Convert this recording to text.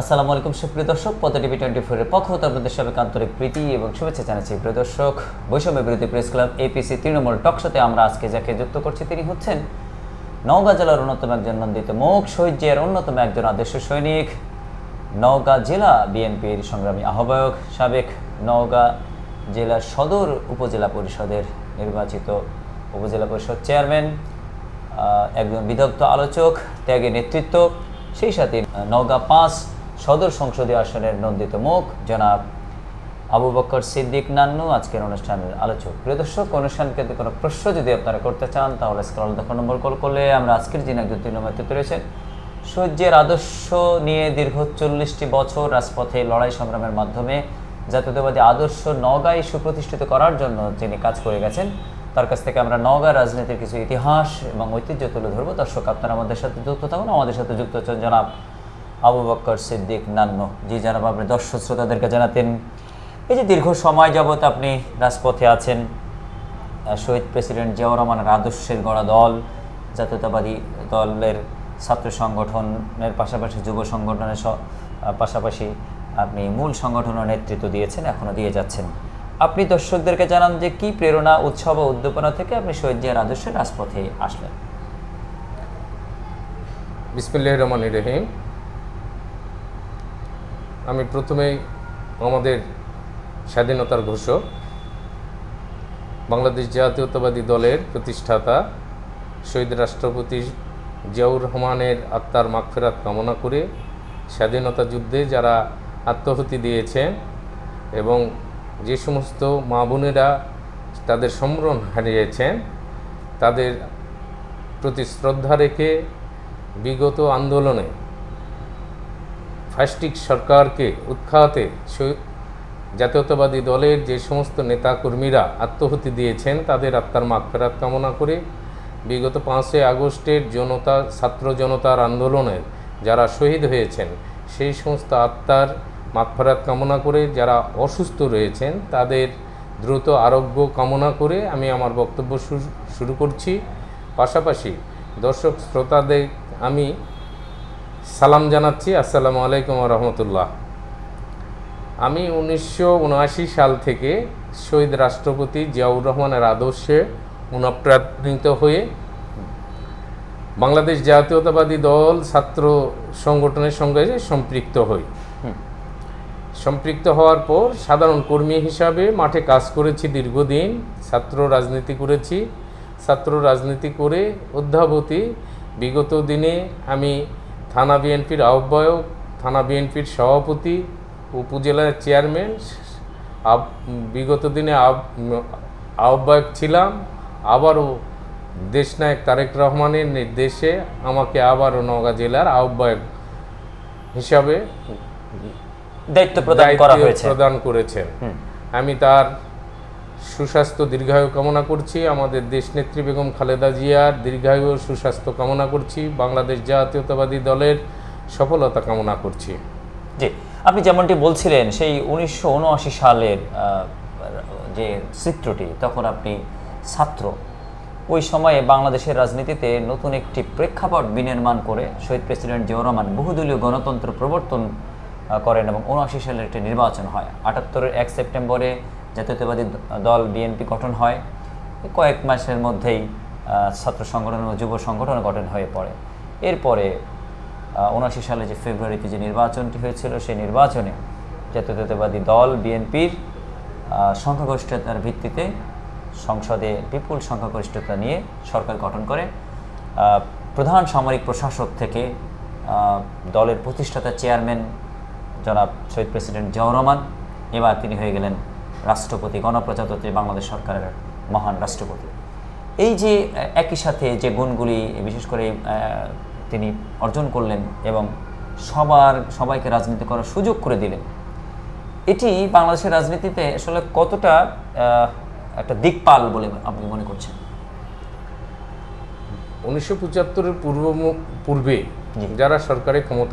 আসসালামু আলাইকুম, সুপ্রিয় দর্শক। পদ টিভি টোয়েন্টি ফোরের পক্ষ হতে আপনাদের সবাইক আন্তরিক প্রীতি এবং শুভেচ্ছা জানাচ্ছি, প্রিয় দর্শক। বৈষম্য বিরোধী প্রেস ক্লাব, এপিসি তৃণমূল টকশোতে আমরা আজকে যাকে যুক্ত করছি, তিনি হচ্ছেন নওগাঁ জেলার অন্যতম একজন নন্দিত মুখ শহীদের অন্যতম একজন আদর্শ সৈনিক, নওগাঁ জেলা বিএনপির সংগ্রামী আহ্বায়ক, সাবেক নওগাঁ জেলা সদর উপজেলা পরিষদের নির্বাচিত উপজেলা পরিষদ চেয়ারম্যান একজন বিদগ্ধ আলোচক ত্যাগী নেতৃত্ব, সেই সাথে নওগাঁ পাঁচ সদর সংসদীয় আসনের নন্দিত মুখ, জনাব আবু বক্কর সিদ্দিক নান্নু। আজকের অনুষ্ঠানের আলোচক। প্রিয় দর্শক অনুষ্ঠানকে কোনো প্রশ্ন যদি আপনারা করতে চান, তাহলে স্ক্রল দেখো নম্বর কল করলে আমরা আজকের দিন একজন নেতৃত্ব রয়েছেন সূর্যের আদর্শ নিয়ে দীর্ঘ চল্লিশটি বছর রাজপথে লড়াই সংগ্রামের মাধ্যমে জাতীয়তাবাদী আদর্শ নগাঁয় সুপ্রতিষ্ঠিত করার জন্য যিনি কাজ করে গেছেন, তার কাছ থেকে আমরা নওগাঁ রাজনীতির কিছু ইতিহাস এবং ঐতিহ্য তুলে ধরবো। দর্শক, আপনারা আমাদের সাথে যুক্ত থাকুন। আমাদের সাথে যুক্ত হচ্ছেন জনাব আবু বক্কর সিদ্দিক নান্ন। জি জনাব, আপনি দর্শক শ্রোতাদেরকে জানাতেন, এই যে দীর্ঘ সময় যাবত আপনি রাজপথে আছেন শহীদ প্রেসিডেন্ট জিয়াউর রহমানের আদর্শের গড়া দল, জাতীয়তাবাদী দলের ছাত্র সংগঠনের পাশাপাশি যুব সংগঠনের পাশাপাশি আপনি মূল সংগঠনের নেতৃত্ব দিয়েছেন এখনও দিয়ে যাচ্ছেন। আপনি দর্শকদেরকে জানান যে কি প্রেরণা, উৎসব ও উদ্দীপনা থেকে আপনি শহীদ জিয়ার আদর্শের রাজপথে আসলেন। বিসমিল্লাহ রহমান রহিম। আমি প্রথমেই আমাদের স্বাধীনতার ঘোষক, বাংলাদেশ জাতীয়তাবাদী দলের প্রতিষ্ঠাতা, শহীদ রাষ্ট্রপতি জিয়াউর রহমানের আত্মার মাগফেরাত কামনা করে স্বাধীনতা যুদ্ধে যারা আত্মহতি দিয়েছেন এবং যে সমস্ত মা বোনেরা তাদের সম্বরণ হারিয়েছেন, তাদের প্রতি শ্রদ্ধা রেখে বিগত আন্দোলনে ফ্যাস্টিক সরকারকে উৎখাতে জাতীয়তাবাদী দলের যে সমস্ত নেতাকর্মীরা আত্মহতি দিয়েছেন, তাদের আত্মার মাগফেরাত কামনা করে বিগত পাঁচই আগস্টের জনতা, ছাত্র জনতার আন্দোলনের যারা শহীদ হয়েছেন, সেই সমস্ত আত্মার মাগফেরাত কামনা করে যারা অসুস্থ রয়েছেন, তাদের দ্রুত আরোগ্য কামনা করে আমি আমার বক্তব্য শুরু- শুরু করছি। পাশাপাশি দর্শক শ্রোতাদের আমি সালাম জানাচ্ছি আসসালামু আলাইকুম রহমতুল্লাহ। আমি উনিশশো উনআশি সাল থেকে শহীদ রাষ্ট্রপতি জিয়াউর রহমানের আদর্শে অনুপ্রাণিত হয়ে বাংলাদেশ জাতীয়তাবাদী দল ছাত্র সংগঠনের সঙ্গে সম্পৃক্ত হই। সম্পৃক্ত হওয়ার পর সাধারণ কর্মী হিসাবে মাঠে কাজ করেছি দীর্ঘদিন ছাত্র রাজনীতি করেছি। ছাত্র রাজনীতি করে অধ্যাবধি বিগত দিনে আমি থানা বিএনপির আহ্বায়ক থানা বিএনপির সভাপতি উপজেলার চেয়ারম্যান বিগত দিনে আহ্বায়ক ছিলাম। আবারও দেশনায়ক তারেক রহমানের নির্দেশে আমাকে আবারও নওগাঁ জেলার আহ্বায়ক হিসাবে দায়িত্ব প্রদান করা হয়েছে। প্রদান করেছেন। আমি তার সুস্বাস্থ্য দীর্ঘায়ু কামনা করছি। আমাদের দেশনেত্রী বেগম খালেদা জিয়ার দীর্ঘায়ু সুস্বাস্থ্য কামনা করছি। বাংলাদেশ জাতীয়তাবাদী দলের সফলতা কামনা করছি। জি, আপনি যেমনটি বলছিলেন, সেই উনিশশো উনআশি সালের যে চিত্রটি, তখন আপনি ছাত্র। ওই সময়ে বাংলাদেশের রাজনীতিতে নতুন একটি প্রেক্ষাপট বিনির্মাণ করে শহীদ প্রেসিডেন্ট জিয়াউর রহমান বহুদলীয় গণতন্ত্র প্রবর্তন করেন এবং উনআশি সালের একটি নির্বাচন হয়। আটাত্তরের এক সেপ্টেম্বরে জাতীয়তাবাদী দল বিএনপি গঠন হয়, কয়েক মাসের মধ্যেই ছাত্র সংগঠন ও যুব সংগঠন গঠন হয়ে পড়ে। এরপরে উনআশি সালে যে ফেব্রুয়ারিতে যে নির্বাচনটি হয়েছিল, সেই নির্বাচনে জাতীয়তাবাদী দল বিএনপির সংখ্যাগরিষ্ঠতার ভিত্তিতে সংসদে বিপুল সংখ্যাগরিষ্ঠতা নিয়ে সরকার গঠন করে। প্রধান সামরিক প্রশাসক থেকে দলের প্রতিষ্ঠাতা চেয়ারম্যান জনাব শহীদ প্রেসিডেন্ট জিয়াউর রহমান, এবার তিনি হয়ে গেলেন রাষ্ট্রপতি গণপ্রজাতন্ত্রী বাংলাদেশ সরকারের মহান রাষ্ট্রপতি। এই যে একই সাথে যে গুণগুলি বিশেষ করে তিনি অর্জন করলেন এবং সবার সবাইকে রাজনীতি করার সুযোগ করে দিলেন এটি বাংলাদেশের রাজনীতিতে আসলে কতটা একটা দিকপাল বলে আপনি মনে করছেন? উনিশশো পঁচাত্তরের পূর্ব পূর্বে যারা সরকারি ক্ষমতা